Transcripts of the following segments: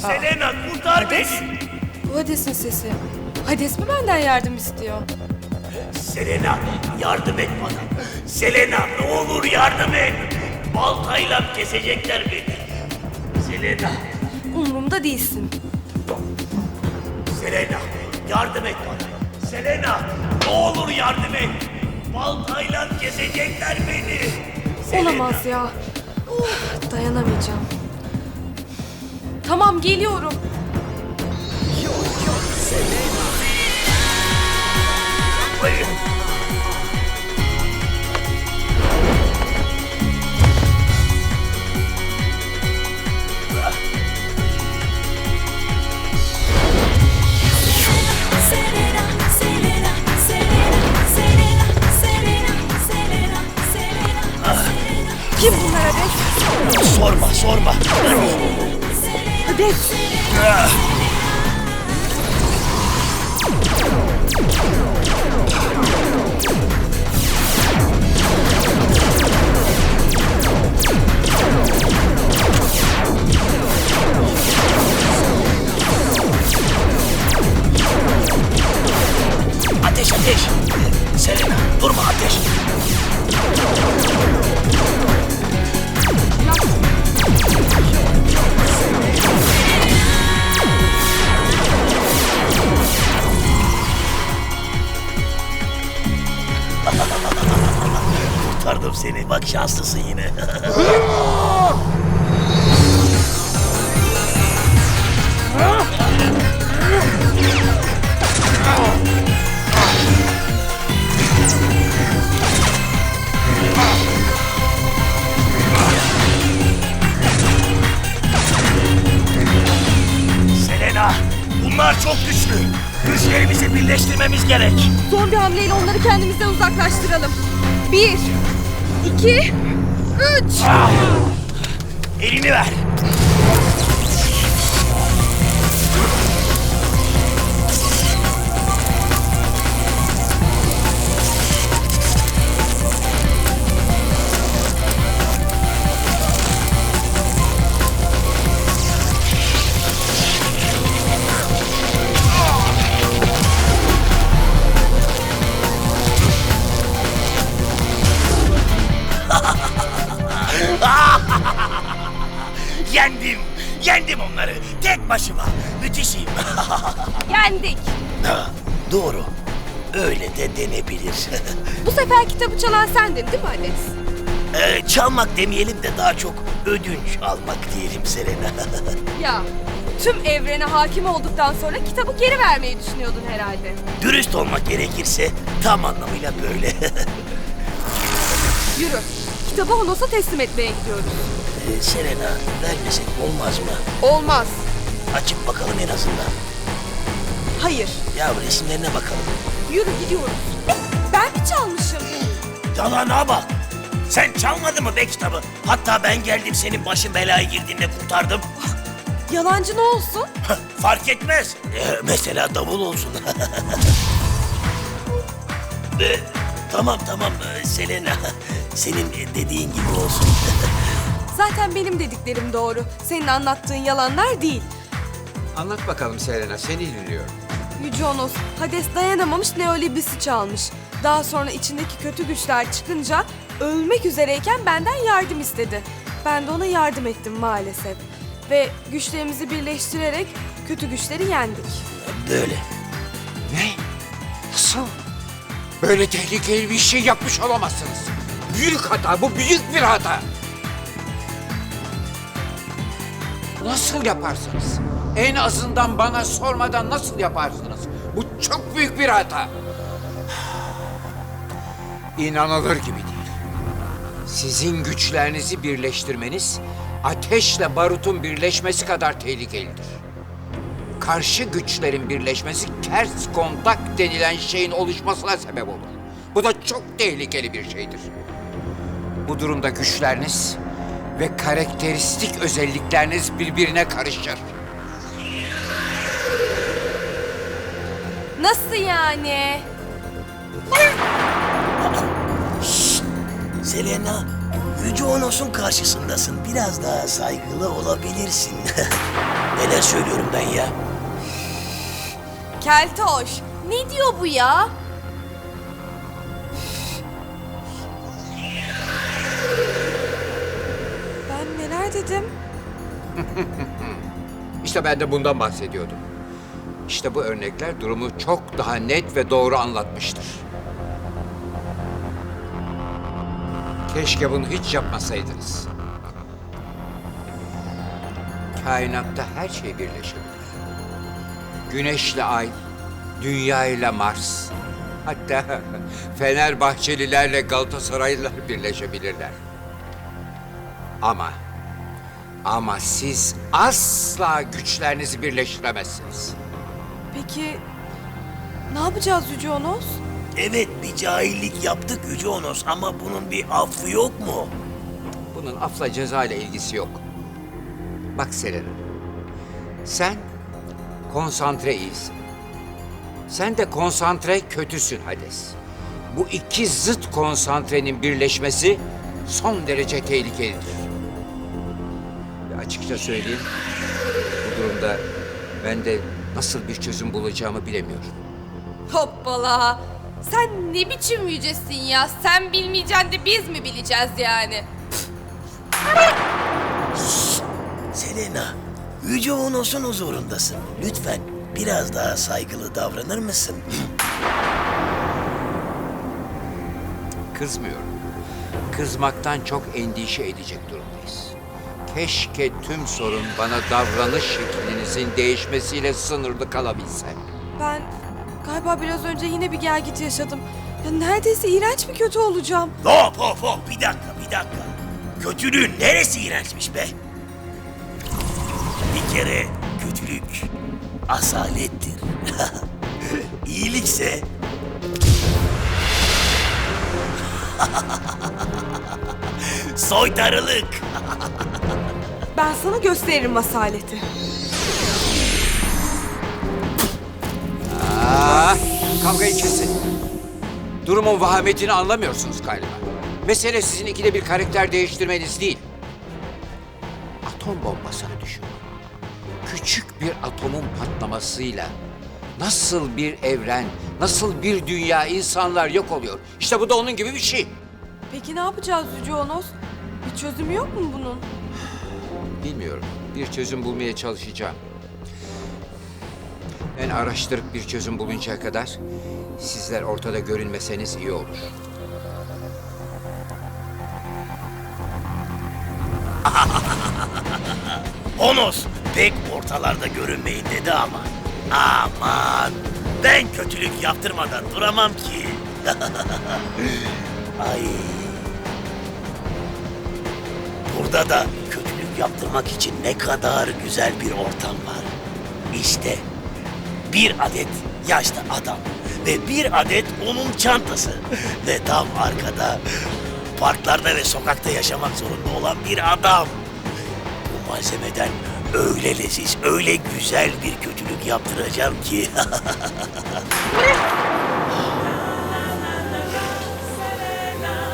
Selena kurtar beni. Bu Hades'in sesi. Hades mi benden yardım istiyor? Selena yardım et bana. Selena ne olur yardım et. Baltayla kesecekler beni. Selena, Umurumda değilsin. Selena yardım et bana. Selena ne olur yardım et. Baltayla kesecekler beni. Selena. Olamaz ya. Of, dayanamayacağım. Tamam geliyorum. Kim bunlara be? Sorma sorma. 으악! Kurtardım seni. Bak şanslısın yine. Selena, bunlar çok güçlü. Güçlerimizi birleştirmemiz gerek. Son bir hamleyle onları kendimizden uzaklaştıralım. Bir, iki, üç. Elini ver. Doğru. Öyle de denebilir. Bu sefer kitabı çalan sendin değil mi Hades? Ee, çalmak demeyelim de daha çok ödünç almak diyelim Selena. Ya tüm evrene hakim olduktan sonra kitabı geri vermeyi düşünüyordun herhalde. Dürüst olmak gerekirse tam anlamıyla böyle. Yürü. Kitabı Honos'a teslim etmeye gidiyoruz. Ee, Selena vermesek olmaz mı? Olmaz. Açıp bakalım en azından. Hayır. Ya resimlerine bakalım. Yürü gidiyoruz. Ben mi çalmışım? Yalana bak. Sen çalmadın mı be kitabı? Hatta ben geldim senin başın belaya girdiğinde kurtardım. Yalancı ne olsun? Fark etmez. Ee, mesela davul olsun. Ee, tamam tamam ee, Selena. Senin dediğin gibi olsun. Zaten benim dediklerim doğru. Senin anlattığın yalanlar değil. Anlat bakalım Selena, seni dinliyorum. Yüce Onos, Hades dayanamamış Neolibis'i çalmış. Daha sonra içindeki kötü güçler çıkınca ölmek üzereyken benden yardım istedi. Ben de ona yardım ettim maalesef. Ve güçlerimizi birleştirerek kötü güçleri yendik. Böyle. Ne? Nasıl? Böyle tehlikeli bir şey yapmış olamazsınız. Büyük hata, bu büyük bir hata. Nasıl yaparsınız? En azından bana sormadan nasıl yaparsınız? Bu çok büyük bir hata. İnanılır gibi değil. Sizin güçlerinizi birleştirmeniz ateşle barutun birleşmesi kadar tehlikelidir. Karşı güçlerin birleşmesi ters kontak denilen şeyin oluşmasına sebep olur. Bu da çok tehlikeli bir şeydir. Bu durumda güçleriniz ve karakteristik özellikleriniz birbirine karışır. Nasıl yani? Selena Yüce Onos'un karşısındasın. Biraz daha saygılı olabilirsin. Neler söylüyorum ben ya? Keltoş, ne diyor bu ya? Ben neler dedim? İşte ben de bundan bahsediyordum. İşte bu örnekler durumu çok daha net ve doğru anlatmıştır. Keşke bunu hiç yapmasaydınız. Kainatta her şey birleşebilir. Güneşle ay, dünya ile Mars. Hatta Fenerbahçelilerle Galatasaraylılar birleşebilirler. Ama ama siz asla güçlerinizi birleştiremezsiniz. Peki ne yapacağız Yüce Onos? Evet bir cahillik yaptık Yüce Onos ama bunun bir affı yok mu? Bunun afla ceza ile ilgisi yok. Bak Selena, sen konsantre iyisin. Sen de konsantre kötüsün Hades. Bu iki zıt konsantrenin birleşmesi son derece tehlikelidir. Ve açıkça söyleyeyim, bu durumda ben de nasıl bir çözüm bulacağımı bilemiyorum. Hoppala. Sen ne biçim yücesin ya? Sen bilmeyeceksin de biz mi bileceğiz yani? Selena, Yüce Onos'un huzurundasın. Lütfen biraz daha saygılı davranır mısın? Kızmıyorum. Kızmaktan çok endişe edecek durumdayız. Keşke tüm sorun bana davranış şeklinizin değişmesiyle sınırlı kalabilse. Ben galiba biraz önce yine bir gelgit yaşadım. Ya neredeyse iğrenç bir kötü olacağım. Hop hop hop bir dakika bir dakika. Kötülüğün neresi iğrençmiş be? Bir kere kötülük asalettir. İyilikse soytarılık. Ben sana gösteririm asaleti. Ah, kavgayı kesin. Durumun vahametini anlamıyorsunuz galiba. Mesele sizin ikide bir karakter değiştirmeniz değil. Atom bombasını düşünün. Küçük bir atomun patlamasıyla nasıl bir evren, nasıl bir dünya insanlar yok oluyor. İşte bu da onun gibi bir şey. Peki ne yapacağız Yüce Onos? Bir çözümü yok mu bunun? Bilmiyorum. Bir çözüm bulmaya çalışacağım. Ben araştırıp bir çözüm buluncaya kadar sizler ortada görünmeseniz iyi olur. Onos pek ortalarda görünmeyin dedi ama. Aman ben kötülük yaptırmadan duramam ki. Ay. Burada da yaptırmak için ne kadar güzel bir ortam var. İşte bir adet yaşlı adam ve bir adet onun çantası ve tam arkada parklarda ve sokakta yaşamak zorunda olan bir adam. Bu malzemeden öyle leziz, öyle güzel bir kötülük yaptıracağım ki.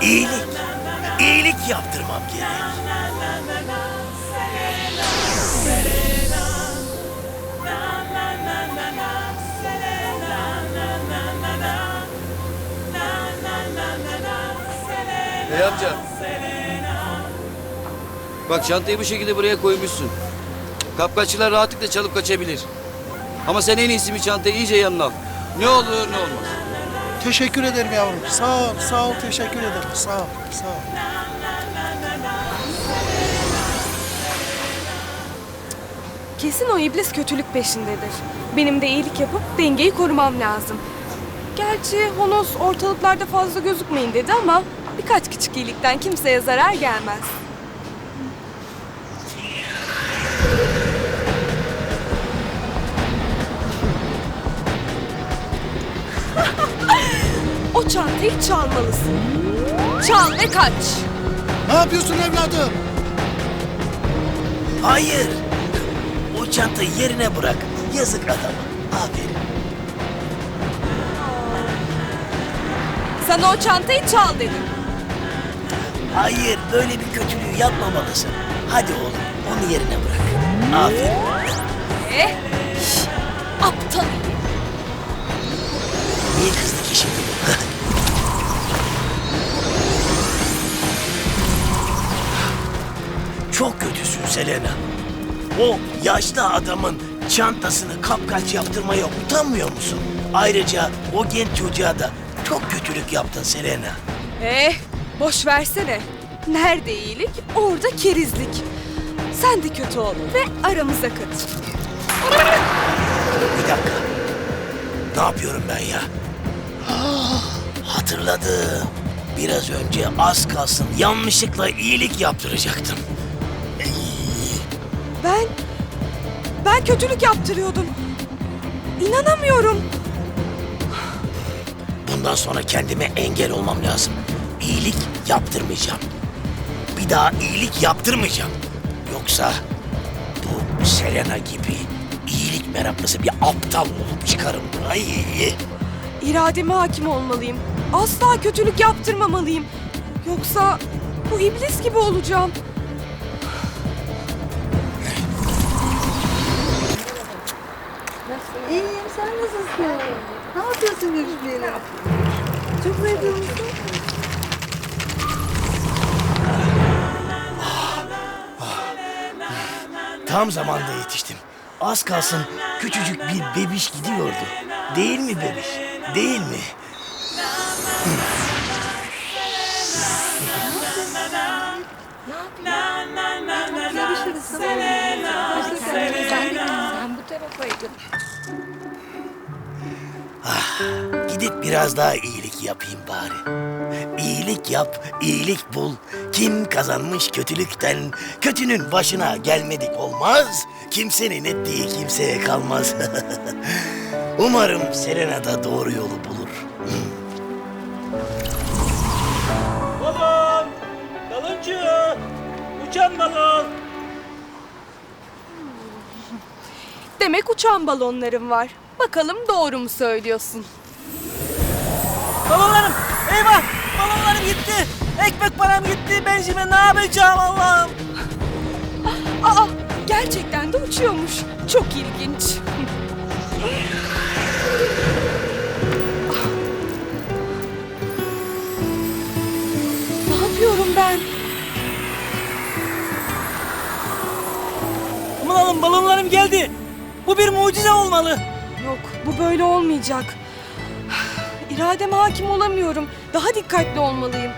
İyilik, iyilik yaptırmam gerek. Bey amca. Bak çantayı bu şekilde buraya koymuşsun. Kapkaççılar rahatlıkla çalıp kaçabilir. Ama sen en iyisi bir çantayı iyice yanına al. Ne olur ne olmaz. Teşekkür ederim yavrum. Sağ ol, sağ ol. Teşekkür ederim. Sağ ol, sağ ol. Kesin o iblis kötülük peşindedir. Benim de iyilik yapıp dengeyi korumam lazım. Gerçi Honos ortalıklarda fazla gözükmeyin dedi ama birkaç küçük iyilikten kimseye zarar gelmez. o çantayı çalmalısın. Çal ve kaç. Ne yapıyorsun evladım? Hayır. O çantayı yerine bırak. Yazık adama. Aferin. Sana o çantayı çal dedim. Hayır, böyle bir kötülüğü yapmamalısın. Hadi oğlum, onu yerine bırak. Aferin. Eh, şş, aptal. Niye kızdı ki şimdi? Çok kötüsün Selena. O yaşlı adamın çantasını kapkaç yaptırmaya utanmıyor musun? Ayrıca o genç çocuğa da çok kötülük yaptın Selena. Eh, boş versene. Nerede iyilik, orada kerizlik. Sen de kötü ol ve aramıza kat. Bir dakika. Ne yapıyorum ben ya? Ah, Hatırladım. Biraz önce az kalsın yanlışlıkla iyilik yaptıracaktım. Ben, ben kötülük yaptırıyordum. İnanamıyorum. Bundan sonra kendime engel olmam lazım. İyilik yaptırmayacağım. Bir daha iyilik yaptırmayacağım. Yoksa bu Selena gibi iyilik meraklısı bir aptal olup çıkarım. Ay. İrademe hakim olmalıyım. Asla kötülük yaptırmamalıyım. Yoksa bu iblis gibi olacağım. İyiyim, sen nasılsın? Ne yapıyorsun görüşmeyeli? Çok zevkli Tam zamanda yetiştim. Az kalsın küçücük bir bebiş gidiyordu. Değil mi bebiş? Değil mi? Sen bu tarafa gel. Gidip biraz daha iyilik yapayım bari. İyilik yap, iyilik bul. Kim kazanmış kötülükten, kötünün başına gelmedik olmaz. Kimsenin ettiği kimseye kalmaz. Umarım Selena da doğru yolu bulur. Balon! Baloncu! Uçan balon! Demek uçan balonlarım var. Bakalım doğru mu söylüyorsun? Balonlarım! Eyvah! Balonlarım gitti! Ekmek param gitti! Ben şimdi ne yapacağım Allah'ım? Aa, gerçekten de uçuyormuş. Çok ilginç. ne yapıyorum ben? Aman Allah'ım balonlarım geldi! Bu bir mucize olmalı! Yok, bu böyle olmayacak. İrademe hakim olamıyorum. Daha dikkatli olmalıyım.